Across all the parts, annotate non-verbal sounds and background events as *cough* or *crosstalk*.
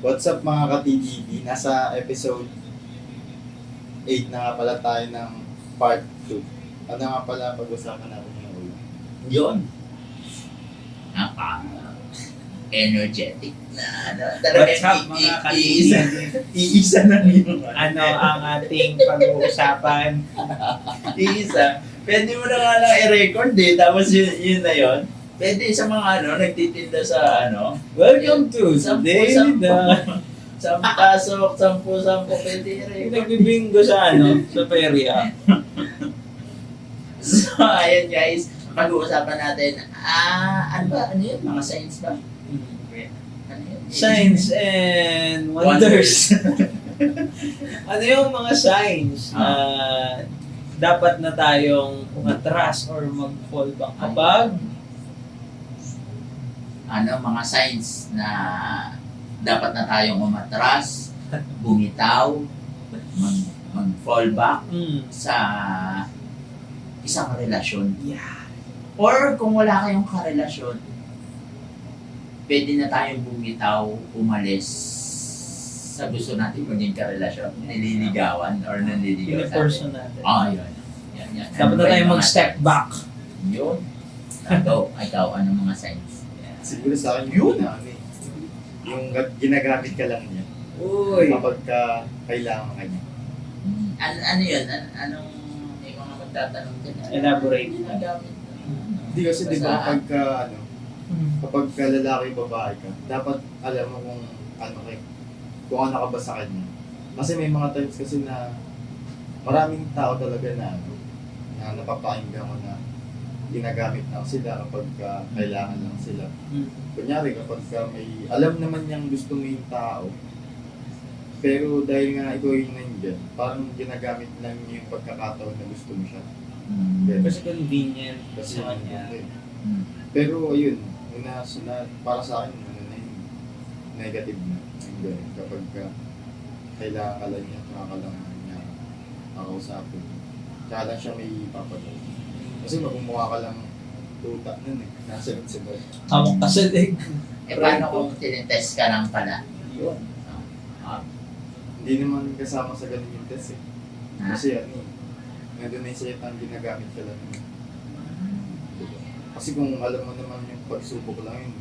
What's up mga ka-TTV? Nasa episode 8 na nga pala tayo ng part 2. Ano nga pala pag-usapan natin ngayon? ulo? Yun. Napaka energetic na ano. What's up, i- mga i- iisa, iisa na yun. ano ang ating pag-uusapan? *laughs* Iisa. Pwede mo na nga lang i-record eh. Tapos yun, yun na yun. Pwede sa mga ano, nagtitinda sa ano. Welcome to Sampu, Daily sampu. Da. *laughs* Sampu pasok, sampu, sampu, pwede i-record. Nagbibingo sa ano, sa perya. *laughs* So, ayan guys. Pag-uusapan natin, ah, ano ba? Ano yun? Mga science ba? Ano yun? Signs and wonders. *laughs* ano yung mga signs na dapat na tayong umatras or mag-fall back kapag ano, mga signs na dapat na tayong umatras, *laughs* bumitaw, mag, mag-fall back mm, sa isang relasyon. yeah. Or kung wala kayong karelasyon, pwede na tayong bumitaw, umalis sa gusto natin maging karelasyon, nililigawan or nanliligaw sa. Piniperson natin. Ah, yun. Yan, yan. Dapat na tayong mag-step back. Yun. Ikaw, ikaw, ano mga signs? Siguro sa akin yung ano eh. Yung ga- ginagamit ka lang niya Uy. kapag ka kailangan ka niya. Hmm, Ano, ano yun? An anong may mga magtatanong din? Ano Elaborate. Ginagamit? Hindi kasi di ba Basahan. kapag ka, ano, Mm. kapag ka lalaki babae ka, dapat alam mo kung ano kay kung ano ka ba sa kanya. Kasi may mga times kasi na maraming tao talaga na ano, na napapakinggan mo na ginagamit lang sila kapag ka kailangan lang sila. Mm. Kunyari kapag ka may alam naman niyang gusto mo yung tao, pero dahil nga ikaw yung nandyan, parang ginagamit lang niya yung pagkakataon na gusto mo siya. Hmm. Yes. Kasi convenient Kasi sa kanya. Hmm. Pero ayun, una sunod, para sa akin, ano na yun, negative na. Yung ganun. Kapag ka, kailangan ka lang niya, tsaka ka lang niya kakausapin. Tsaka lang siya may papagawa. Kasi magmumukha ka lang tuta nun eh. Nasa sunod. Hawak ka sa leg. Eh, paano kung tinitest ka lang pala? Yun. Ah, Hindi naman kasama sa ganun yung test eh. ah. Kasi ano eh, nandun na yung sayetang ginagamit ka lang. Kasi kung alam mo naman yung pagsubok lang yun,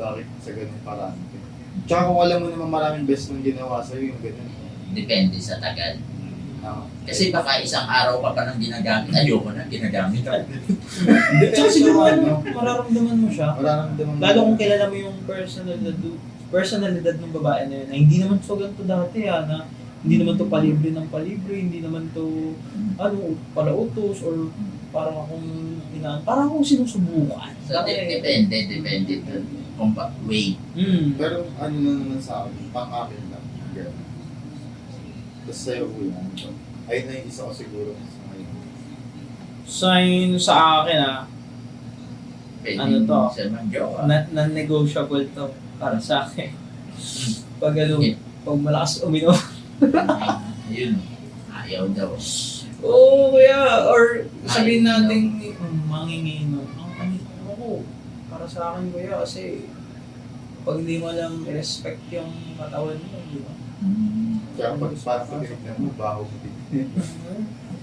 bakit sa ganun paraan? Tsaka kung alam mo naman maraming best nung ginawa sa'yo, yung ganun. Depende sa tagal. Ah, Kasi baka isang araw ka pa nang ginagamit, ayoko na, ginagamit ka. Tsaka siguro ano, mararamdaman mo siya. Mararamdaman mo. Lalo kung kilala mo yung personalidad, personalidad ng babae na yun, na hindi naman so ganito dati ah, na hindi naman to palibre ng palibre, hindi naman to ano, palautos or parang akong ina, parang akong sinusubukan. So, de- depende, depende dun. Kung pa, way. Mm. Pero ano na naman sa akin, pang-akin lang. Ganun. Tapos sa'yo, kuya? Ayun na yung isa ko siguro. Sign sa akin ah, Pwede Ano to? sa mga jowa. na- non-negotiable to para sa akin. Pag ano, pag malakas uminom. *laughs* Ayun. Ayaw daw. Oo, kuya. Or sabihin natin, um, manginginom. Ang ano ako, para sa akin, kuya, kasi pag hindi mo lang i-respect yung katawan mo, di ba? Kaya pag parang pag tinignan mo, baho mo din.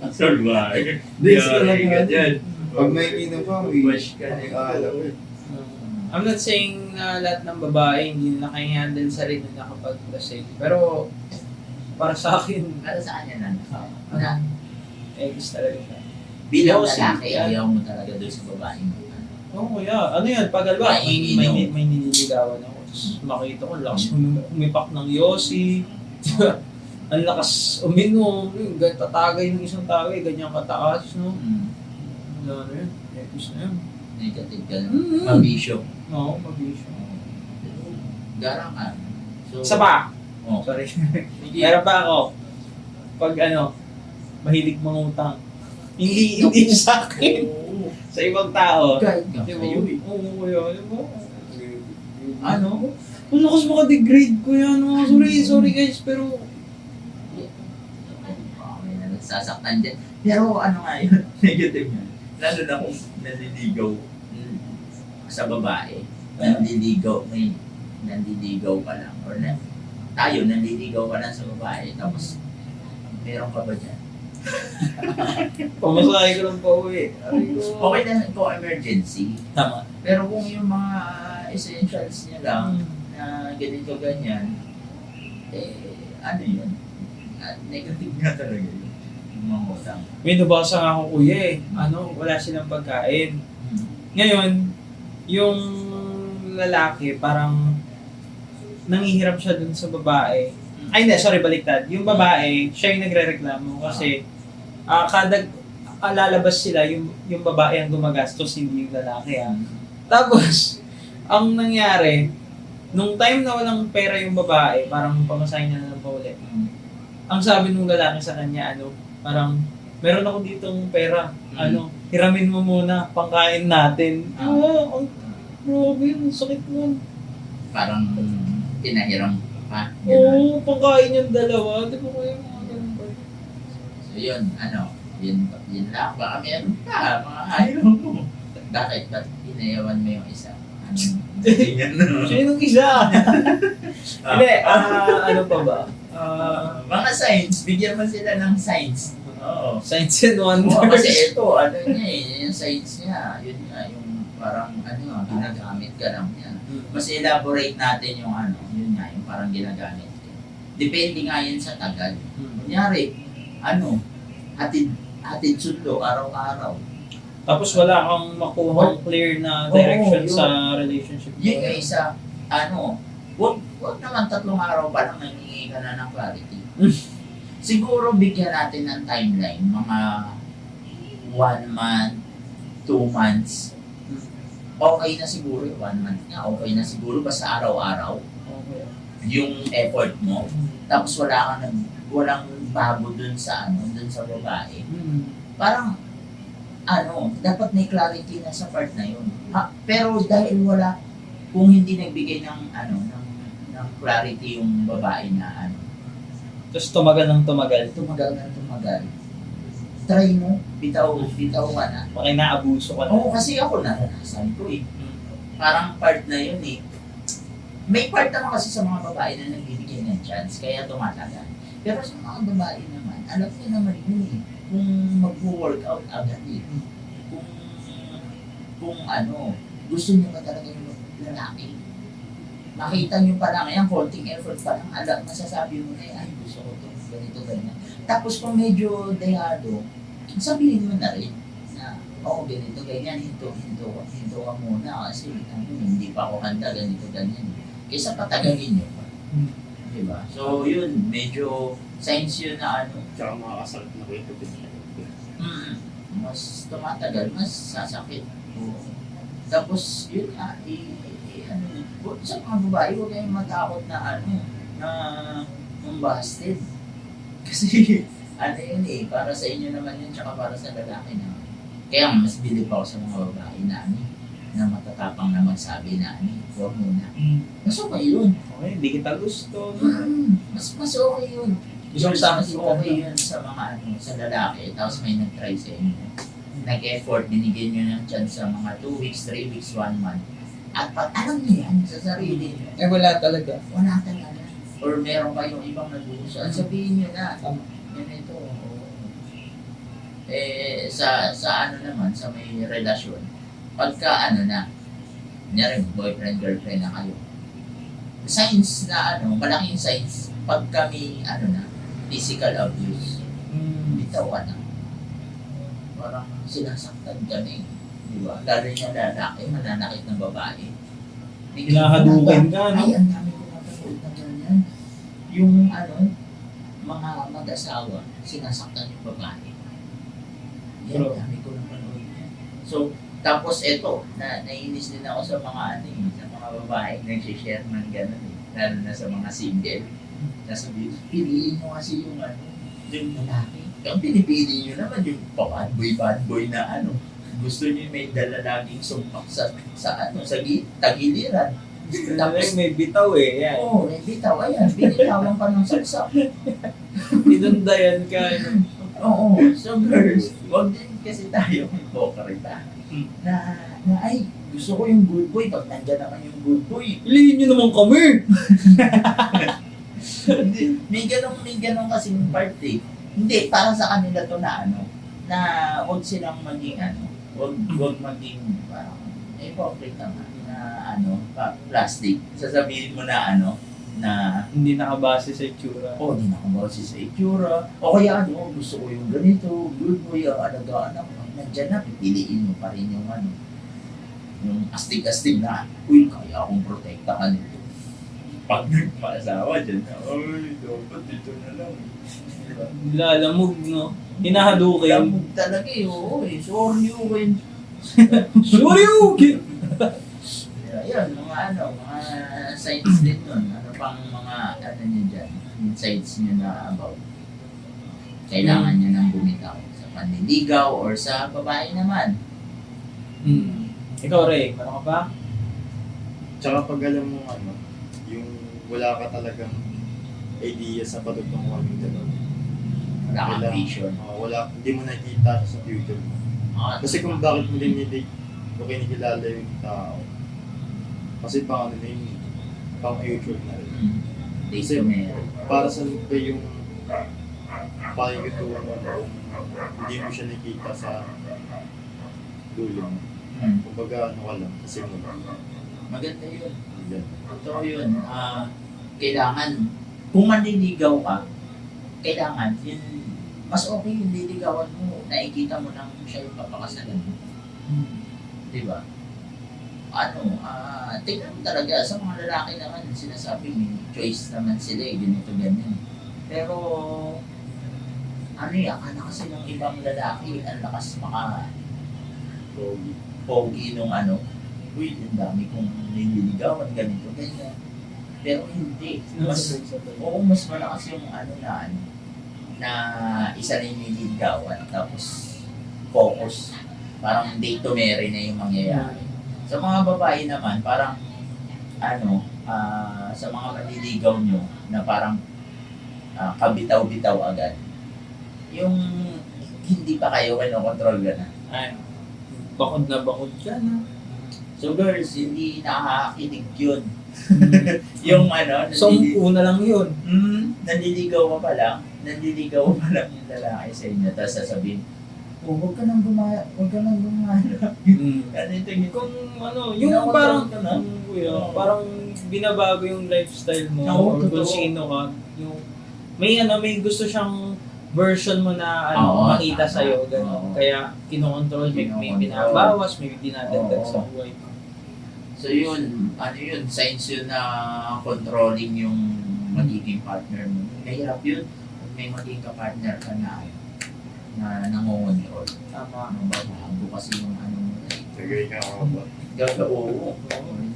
Salbay. Hindi, sila lang ka yan. dyan. Pag may inom ka, may Wash ka alam eh. Uh, I'm not saying na lahat ng babae hindi na kaya handle sarili na kapag lasing. Pero, para sa akin, Para sa kanya na. ah, Na, eggs talaga siya. bilang Yosi, lalaki, ayaw mo talaga doon sa babae mo. Oo, kuya. Ano yan? Pag alba, may, May may, may, nililigawan ako. Tapos makita ko, lakas umipak ng Yossi. *laughs* Ang lakas uminom. Yung Tatagay ng isang tagay, ganyan kataas, no? Mm. Wala na yun. Epis na yun. Negative ka. Mm. Mabisyo. Oo, mabisyo. Garang ka. So, Isa pa! Oh. Sorry. Meron pa ako. Pag ano, mahilig mangutang. Hindi, *laughs* hindi sa akin. Sa ibang tao. Kahit ba? sa'yo eh. Oo, ba? Ano? Ang lakas maka-degrade ko yan. Oh. Sorry, sorry guys, pero... May na nagsasaktan dyan. Pero ano nga yun, *laughs* negative nga. Lalo na kung naliligaw mm, sa babae. Naliligaw, may nanliligaw ka lang or na, tayo nanliligaw ka lang sa babae tapos meron ka ba dyan? *laughs* Pamasahe ko lang pa uwi. Okay na kung emergency. Tama. Pero kung yung mga essentials niya lang Hmm. na ganito ganyan, eh ano yun? Ah, Negative nga talaga yun. Yung mga utang. May nabasa nga ako kuya eh. Ano, wala silang pagkain. Ngayon, yung lalaki parang nangihiram siya dun sa babae. Ay hindi, sorry, baliktad. Yung babae, siya yung nagre-reklamo kasi ah kada ah, lalabas sila, yung, yung babae ang gumagastos, hindi yung lalaki ah. Tapos, ang nangyari, nung time na walang pera yung babae, parang pamasahin niya na lang pa ulit. Ang sabi nung lalaki sa kanya, ano, parang, meron ako ditong pera, ano, hiramin mo muna, pangkain natin. Ah. Ah, ang grabe, ang sakit nun. Parang pinahiram pa. Oo, pangkain yung dalawa. Di ba kayo mga ganun ba? So yun, ano, yun, yun lang. Baka meron pa, mga ayaw mo. Bakit? Ba't inayawan mo yung isa? Ano? Ganyan na. Sino yung isa? *laughs* Hindi, ah, ano pa ba? Ah, mga signs, bigyan mo sila ng signs. Oo. Science and Oo, Wonders. kasi ito, ano niya eh, yung signs niya, yun nga, yung parang, ano, ginagamit ka lang niya. Mas elaborate natin yung ano, yun nga, yung parang ginagamit. Depende nga yan sa tagal. Kunyari, ano, hatid, hatid sundo, araw-araw. Tapos wala kang makuha clear na direction Oo, yun. sa relationship mo. Yun yung isa, ano, wag, wag naman tatlong araw pa lang nangingi ka na ng clarity. *laughs* Siguro bigyan natin ng timeline, mga one month, two months. Okay na siguro yung one month nga, okay na siguro basta araw-araw Okay. yung effort mo. Tapos wala kang nag, walang bago dun sa ano, dun sa babae. Hmm. Parang ano, dapat may clarity na sa part na yun. Ha, pero dahil wala, kung hindi nagbigay ng ano, ng, ng clarity yung babae na ano, Tapos tumagal ng tumagal. tumagal na tumagal. Try mo, bitaw, bitaw ka na. Baka inaabuso ka na. Oo, kasi ako naranasan ko eh. Parang part na yun eh. May part naman kasi sa mga babae na nagbibigay ng chance, kaya tumatagal. Pero sa mga babae naman, alam niya naman yun eh. Kung mag-workout agad eh. Kung, kung ano, gusto niyo ba talaga yung lalaki? Makita niyo pa lang, yan, konting effort pa lang, alam, masasabi mo na ay, gusto ko to, ganito, ganyan. Tapos kung medyo dehado, sabihin mo na rin na, oo, ganito, ganyan, hinto, hinto, hinto ka muna kasi ano, hindi pa ako handa, ganito, ganyan. Kaysa patagalin niyo pa. Hmm. Diba? So, yun, medyo signs yun na ano, Tsaka makakasakit na kwento din. mm, mas tumatagal, mas sasakit. Oo. Tapos, yun nga, i, i- ano, sa mga babae, huwag kayong matakot na ano, na umbasted. *laughs* Kasi, ano yun eh, para sa inyo naman yun, tsaka para sa lalaki na. Kaya mas bilib ako sa mga babae na ano, na matatapang na magsabi na ano, huwag muna. Hmm. Mas okay yun. Okay, hindi kita gusto. Mm, mas mas okay yun. Gusto Mas, sa mas si okay yun sa mga ano, sa lalaki, tapos may nag-try sa inyo. Nag-effort, binigyan nyo ng chance sa mga 2 weeks, 3 weeks, 1 month. At pag alam niyo yan sa sarili niyo, Eh, wala talaga. wala talaga. Or meron kayong ibang nag-uusap, sabihin nyo na. Tama. Yan ito. oo. Eh, sa, sa ano naman, sa may relasyon, pagka ano na, kunyari boyfriend, girlfriend na kayo, signs na ano, malaking signs, pagka may ano na, physical abuse, Hmm. bitaw ka na. Parang sinasaktan ka na eh. Di ba? Lalo yung lalaki, mananakit ng babae. May Hinahadukan ka, no? Ay, ang dami ko napanood na ganyan. Yung ano, mga mag-asawa, sinasaktan yung babae. Yan, True. dami ko napanood yan. So, tapos eto, na nainis din ako sa mga ano eh, sa mga babae nag-share ng gano'n eh. Lalo na sa mga single. Sasabihin, piliin nyo kasi yung ano, yung lalaki. Ang pinipili nyo naman yung pa-bad boy, bad boy na ano. Gusto nyo may dala laging sumpak sa, sa ano, sa gi- tagiliran. Tapos may bitaw eh. Yan. Oo, oh, may bitaw, ayan, binitawan ka ng saksak. Inundayan ka. no? Oo, so girls, wag din kasi tayo hypocrite ah. Hmm. Na, na ay, gusto ko yung good boy, pag nandyan naman yung good boy, Ilihin nyo naman kami! Hindi, may ganun, may ganun kasing part eh. Hindi, para sa kanila to na ano, na huwag silang maging ano, huwag, huwag maging parang hypocrite nga na ano, pa, plastic. Sasabihin mo na ano, na Hindi nakabase sa itsura. oh, di na ako sa itsura. O kaya ano, gusto ko yung ganito, good boy, ang alagaan ako. Nandiyan na, pipiliin mo pa rin yung ano, yung astig-astig na, uy, kaya akong protekta ka nito. Pag nagpa-asawa dyan, ay, dapat dito na lang. Diba? Lalamog, no? Hinahalukin. Lamog talaga eh, oo eh. Sorry, okay! *laughs* Ayun, mga ano, mga sites din nun. Ano pang mga, ano nyo dyan, insights nyo na about kailangan nyo panliligaw or sa babae naman. Hmm. Ikaw, Ray, ano ka ba? Tsaka pag alam mo ano, yung wala ka talagang idea sa patutunguhan yung dalawa. Wala kang vision. Oo, wala, hindi mo nakikita sa future mo. Ah, Kasi kung bakit mo din hindi o kinikilala yung tao. Kasi pang ano na yun, pang future na rin. mm, to marry. Para sa ba yung pakikituwa mo hindi mo siya nakikita sa dulo mo. Hmm. Kumbaga ano ka lang, kasi mo Maganda yun. yan. Totoo yun. Ah, kailangan, kung manliligaw ka, kailangan, yun, mas okay yung liligawan mo, nakikita mo lang siya yung papakasalan mo. Di ba? Ano, ah, tingnan mo talaga, sa mga lalaki naman, sinasabi, may choice naman sila eh, ganito, ganyan. Pero, ano eh, akala kasi ng ibang lalaki, ang lakas maka, Pogi. pogi nung ano, uy, ang dami kong nililigawan, ganito, ganyan. Pero hindi. Mas, oo, mas malakas yung ano na, ano, na isa na yung nililigawan, tapos focus. Parang date to marry na yung mangyayari. Sa mga babae naman, parang, ano, ah, sa mga manliligaw nyo, na parang ah, kabitaw-bitaw agad, yung hindi pa kayo kinokontrol ka na. Ay, bakod na bakod ka na. So girls, hindi nakakakinig yun. *laughs* yung ano, So, una lang yun. hmm, nanliligaw ka pa lang, nanliligaw pa lang yung lalaki sa inyo, tapos sasabihin, oh, huwag ka nang gumaya, huwag ka nang gumaya. Hmm. *laughs* Ano Kung ano, yung Nakontrol parang, ka na. yung, kuya, Oo. parang binabago yung lifestyle mo Oo, or kung totoo. sino ka. Yung, may ano, may gusto siyang version mo na ano, Oo, makita tama. sa'yo. Ganun. Oo. Kaya kinokontrol, may, may Kinokontrol. binabawas, may dinadagdag Oo. sa buhay. So yun, ano yun, signs yun na controlling yung magiging partner mo. Mahirap yun. Kung may magiging kapartner ka na, na nangongontrol. Tama. Ano ba, bago kasi yung ano mo na eh. Ka ako ba? Gaga, oo.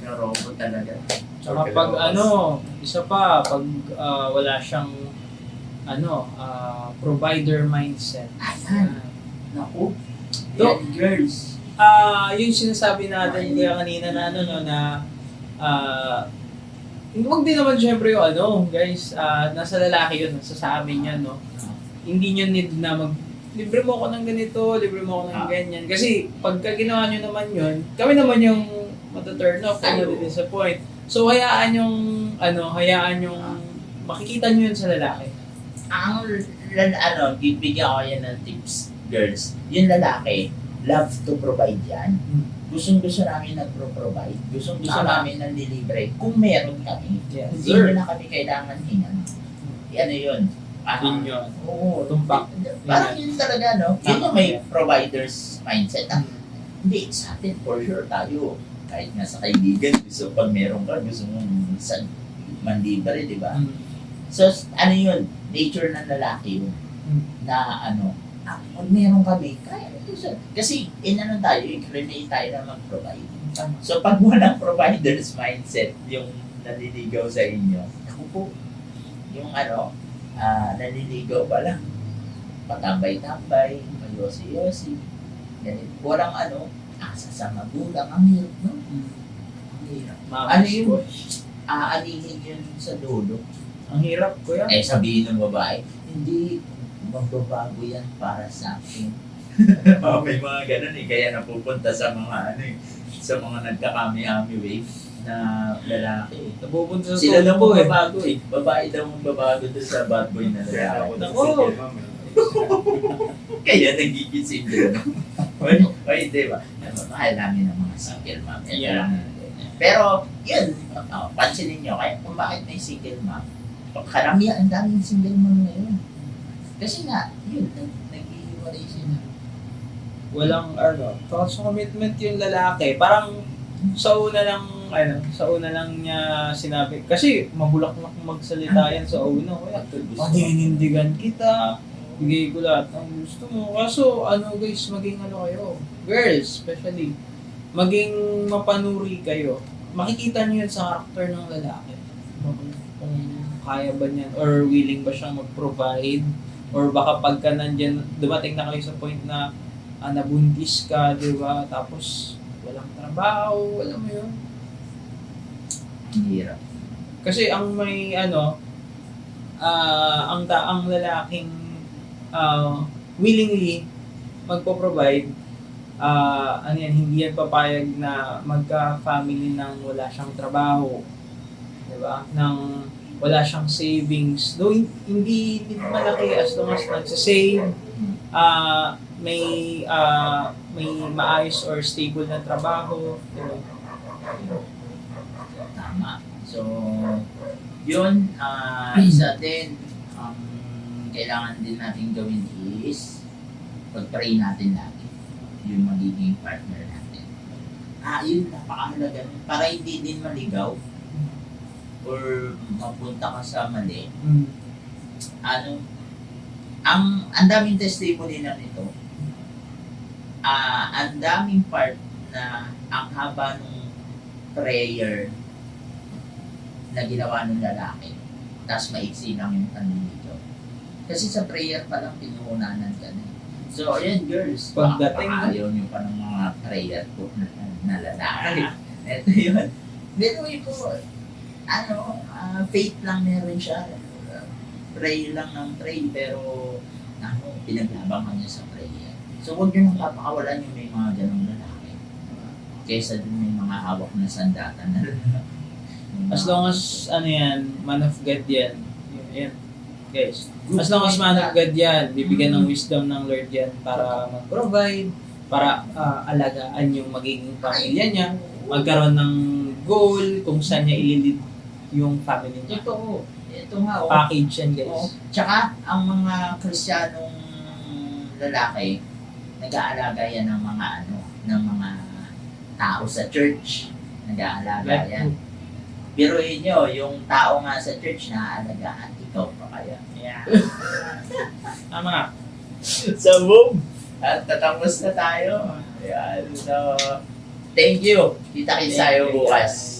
Yung robot talaga. Tsaka pag ano, isa pa, pag ah, wala siyang ano, ah, provider mindset. Ayan. Naku. Do- girls. Ah, yung sinasabi natin kaya kanina na ano no na ah Huwag din naman syempre yung ano, guys, ah, nasa lalaki yun, nasa sa amin yan, no? Hindi nyo need na mag, libre mo ako ng ganito, libre mo ako ng Ah. ganyan. Kasi pagka ginawa nyo naman yun, kami naman yung mataturn off, kami disappoint. So, hayaan yung, ano, hayaan yung, makikita nyo yun sa lalaki. Ang, lal- ano, bibigyan ko yan ng tips, girls. Yung lalaki, love to provide yan. Gustong gusto namin nagpro-provide. Gustong gusto Tama. namin ng dilibre. Kung meron kami, Yes, hindi sir. na kami kailangan hingan. Ano yun? Ah, Yun yun. Oo, Tumpak. Parang yun talaga, no? Yun yung may provider's mindset. Ah, hindi, sa atin, for sure tayo. Kahit nga sa kaibigan, gusto pag meron ka, gusto mong sa manlibre, di ba? Mm. So, ano yun? Nature ng lalaki yun. Mm. Na ano, ah, pag meron kami, kaya. Kasi, inano tayo, i-create tayo na mag-provide. So, pag walang *laughs* provider's mindset, yung naliligaw sa inyo, ako po, yung ano, ah, naliligaw pa lang, patambay-tambay, mayosi-yosi, ganit. Walang ano, asa sa magulang, ang hirap, no? Ang hirap. Ano yun? Aalihin yun sa dulo. Ang hirap, kuya. Eh, sabihin ng babae, hindi, magbabago yan para sa akin. *laughs* oh, may mga ganun eh, kaya napupunta sa mga ano eh, sa mga nagkakami-ami wave na lalaki. Napupunta sa Sila lang tono eh. magbabago eh. Babae daw magbabago doon sa bad boy na ako lalaki. mom. eh. Kaya nagiging single na. Oy, oy, di ba? Ano, Mahal namin ng mga single mom. Yeah. Pero, yun, oh, pansinin nyo, kaya kung bakit may single mom, karamihan, ang daming single mom ngayon. Kasi nga, yun, nag- nag-iiwalay sila. Walang ano, false commitment yung lalaki. Parang sa una lang, ano, sa una lang niya sinabi. Kasi mabulaklak magsalita yan sa una. Kaya, paninindigan kita, bigay ko lahat ng gusto mo. Kaso, ano guys, maging ano kayo, girls especially, maging mapanuri kayo. Makikita niyo yun sa karakter ng lalaki. Kaya ba niyan, or willing ba siyang mag-provide, or baka pagka nandyan, dumating na kayo sa point na ah, nabuntis ka, di ba? Tapos, walang trabaho, alam mo yun. Hirap. Kasi ang may ano, ah ang ta ang lalaking ah, willingly magpo-provide ah ano yan, hindi yan papayag na magka-family nang wala siyang trabaho. 'Di ba? Nang wala siyang savings. Though hin- hindi, hindi malaki as long as nagsa-save, ah may ah may maayos or stable na trabaho, 'di ba? Tama. So, yun, ah, isa din, ang kailangan din natin gawin is, pag-pray natin lagi yung magiging partner natin. Ah, yun, napakahalaga. Para hindi din maligaw or mapunta ka sa mali. Mm. Ano, ang ang daming testimony na nito. Ah, ang daming part na ang haba ng prayer na ginawa ng lalaki. Tapos maiksi lang yung panliligaw. Kasi sa prayer pa lang pinuhunanan ka na. So, ayan girls, Pagdating- ayaw nyo pa ng mga prayer po na, na lalaki. Ito yun. Pero ito, ano, ah, faith lang meron siya. Pray lang ng pray, pero ano, pinaglabangan niya sa prayer. So, huwag nyo nang papakawalan yung may mga ganong lalaki. Kesa dun may mga hawak na sandata na. *laughs* As long as, ano yan, man of God yan. Yun, yan. Guys. As long as man of God yan, bibigyan ng wisdom ng Lord yan para mag-provide, para ah, alagaan yung magiging pamilya niya, magkaroon ng goal kung saan niya ililid yung family niya. Ito, ito nga, oh. Package yan, guys. Tsaka, ang mga kristyanong lalaki, nag-aalaga yan ng mga ano, ng mga tao sa church. Nag-aalaga yan. Biruin nyo, yung tao nga sa church na aalagaan, ikaw pa kaya. Yeah. *laughs* Tama. so, boom! At tatapos na tayo. Ayan, so, thank you. Kita-kita tayo bukas.